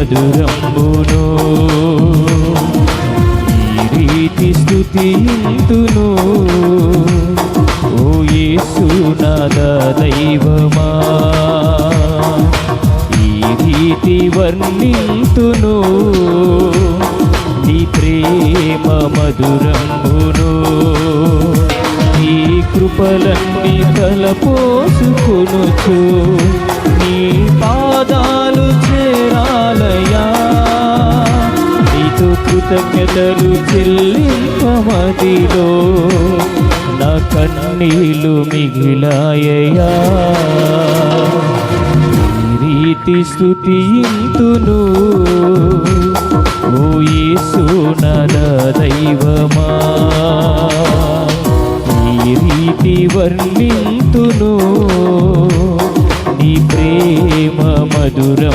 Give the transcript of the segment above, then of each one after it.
మధురంబును ఈ రీతి స్తుతింతును ఓ యేసునాద దైవమా. ఈ రీతి వర్ణింతును. నీ ప్రేమ మధురంబును ఈ కృపలన్నీ తలపోసుకొనుచు. నీ పాదాలు చేరాలయా నీతో కృతజ్ఞతలు చెల్లింపమదిలో నా కన్నీలు మిగిలాయయా ఈ రీతి స్థుతింతును ఓ యేసు దైవమా. ఈ రీతి వర్ణింతును మధురంబును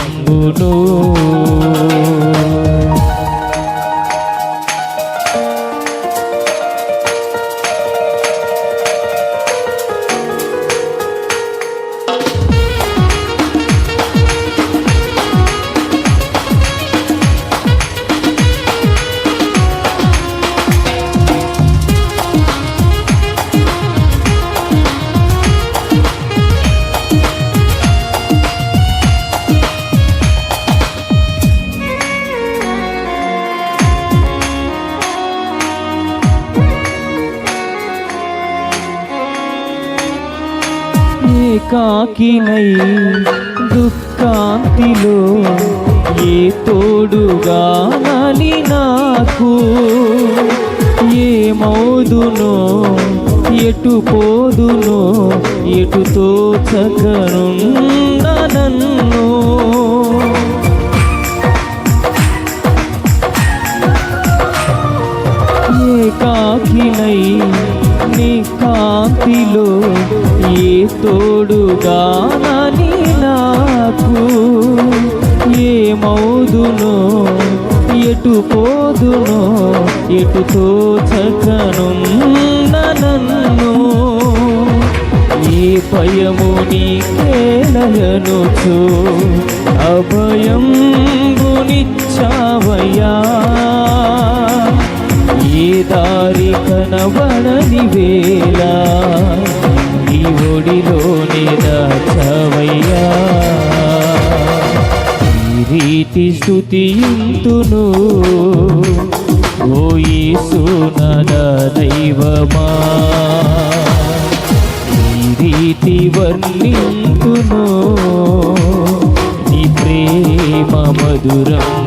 ఏకాకినై దుఃఖాంతిలో ఏ తోడుగా నలి నాకు? ఏ ఎటు పోదునో ఎటు తోచకనున్న నన్ను ఏకాకినై నీ కాంతిలో ఏ తోడుగా నని నాకు? ఏ ఎటు పోదునో ఎటు తోచకనున్న నన్ను? ఏ భయము నీకేలయనుచు అభయం గునిచ్చావయ్యా ఏ దారి కనబడని వేళ రీతి స్థుతింతును ఓ దైవమా. ఈ రీతి వర్ణితును. నీ ప్రేమ మధురం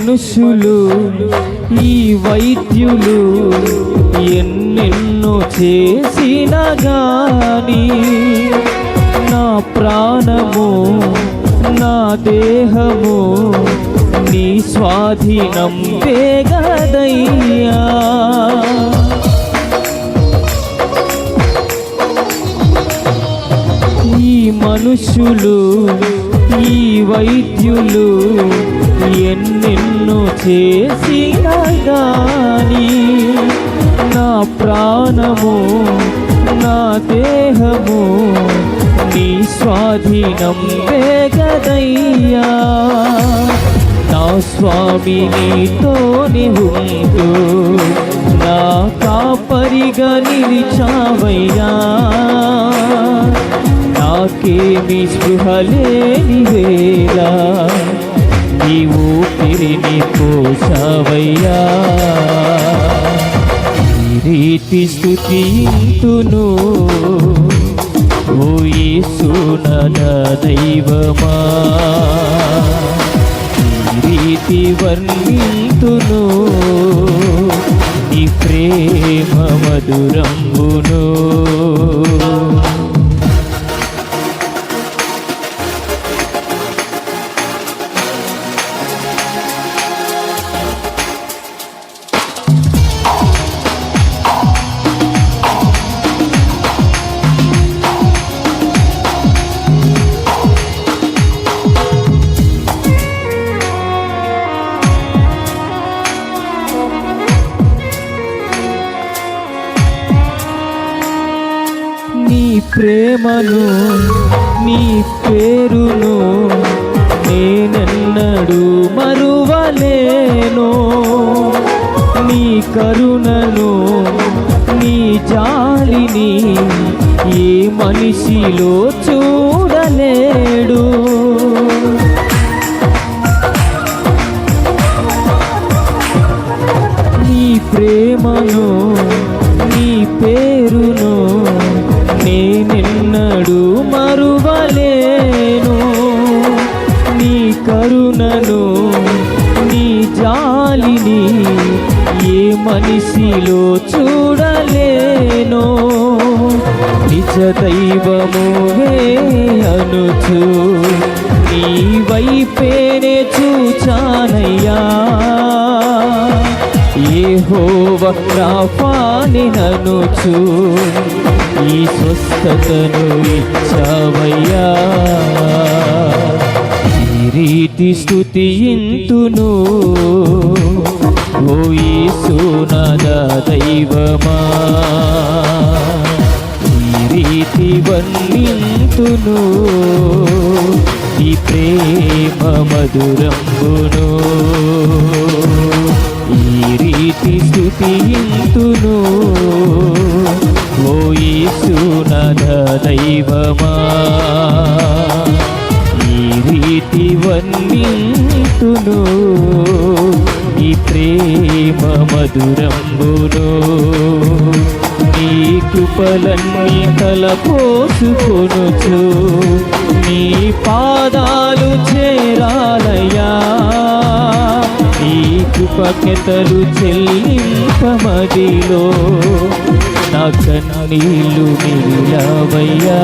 మనుషులు ఈ వైద్యులు ఎన్నెన్నో చేసిన గాని నా ప్రాణము నా దేహము నీ స్వాధీనం వేగదయ్యా ఈ మనుషులు ఈ వైద్యులు ఎన్నెన్ను చేసిన గాని నా ప్రాణము నా దేహము నీ స్వాధీనం వేగదయ్యా. నా స్వామి నీతోని ఉంటూ నా కాపరిగా నిలిచావయ్యా. నాకేమి స్పృహలేని వేళ నీ ఊపిరిని పోసావయ్యా. ఈ రీతి స్థుతింతును. ఓ యేసునద దైవమా. రీతి వర్ణింతును. నీ ప్రేమ మధురంబును. ప్రేమను నీ పేరును నేనెన్నడు మరువలేను. నీ కరుణను నీ జాలిని ఏ మనిషిలో చూడలేడు. నీ ప్రేమను కరుణను నీ జాలిని ఏ మనిషిలో చూడలేను. నిజ దైవమువే అనుచు నీ వైపేనే చూచానయ్యా. యెహోవ రాఫాని ననుచు ఈ స్వస్థతను ఇచ్చావయ్యా. రీతి స్థుతియింతును ఓ యేసునాద దైవమా. ఈ రీతి వర్ణింతును. ఈ ప్రేమ మధురంబును. ఈ రీతి స్థుతియింతును ఓ యేసునాథ దైవమా. రీతి ఈ ప్రేమ మధురంబును నీ కృపలన్నీ తలపోసుకొనుచు నీ పాదాలు చేరాలయ్యా. నీ కృపకెతలు చెల్లింపమదిలో నా కన్నీళ్ళు నిలవయ్యా.